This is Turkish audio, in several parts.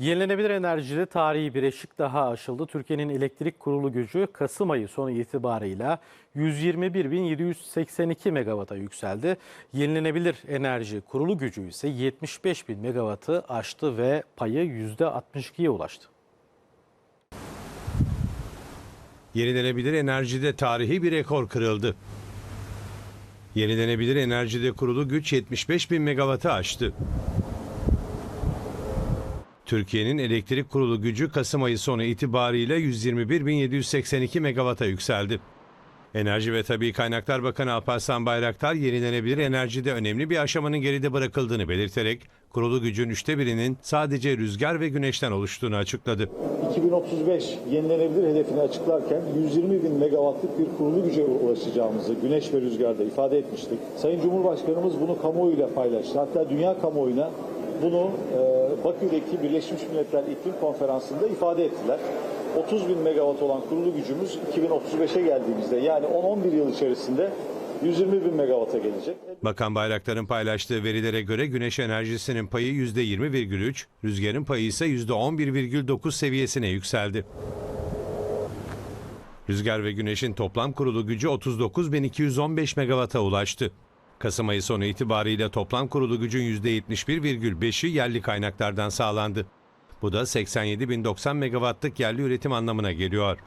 Yenilenebilir enerjide tarihi bir eşik daha aşıldı. Türkiye'nin elektrik kurulu gücü Kasım ayı sonu itibarıyla 121.782 megawata yükseldi. Yenilenebilir enerji kurulu gücü ise 75.000 megawattı aştı ve payı %62'ye ulaştı. Yenilenebilir enerjide tarihi bir rekor kırıldı. Yenilenebilir enerjide kurulu güç 75 bin megawattı aştı. Türkiye'nin elektrik kurulu gücü Kasım ayı sonu itibariyle 121.782 megawatt'a yükseldi. Enerji ve Tabi Kaynaklar Bakanı Alparslan Bayraktar yenilenebilir enerjide önemli bir aşamanın geride bırakıldığını belirterek kurulu gücün üçte birinin sadece rüzgar ve güneşten oluştuğunu açıkladı. 2035 yenilenebilir hedefini açıklarken 120 bin megawattlık bir kurulu güce ulaşacağımızı güneş ve rüzgarda ifade etmiştik. Sayın Cumhurbaşkanımız bunu kamuoyuyla paylaştı. Hatta dünya kamuoyuna bunu e, Bakü'deki Birleşmiş Milletler İklim Konferansı'nda ifade ettiler. 30 bin megawatt olan kurulu gücümüz 2035'e geldiğimizde yani 10-11 yıl içerisinde 120 bin megawatt'a gelecek. Bakan Bayraktar'ın paylaştığı verilere göre güneş enerjisinin payı %20,3, rüzgarın payı ise %11,9 seviyesine yükseldi. Rüzgar ve güneşin toplam kurulu gücü 39.215 megawatt'a ulaştı. Kasım ayı sonu itibariyle toplam kurulu gücün %71,5'i yerli kaynaklardan sağlandı. Bu da 87.090 megawattlık yerli üretim anlamına geliyor.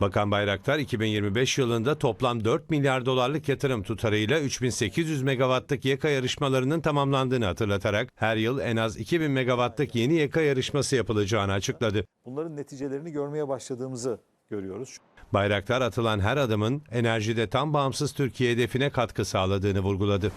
Bakan Bayraktar 2025 yılında toplam 4 milyar dolarlık yatırım tutarıyla 3800 megawattlık YEKA yarışmalarının tamamlandığını hatırlatarak her yıl en az 2000 megawattlık yeni YEKA yarışması yapılacağını açıkladı. Bunların neticelerini görmeye başladığımızı görüyoruz. Bayraktar atılan her adımın enerjide tam bağımsız Türkiye hedefine katkı sağladığını vurguladı.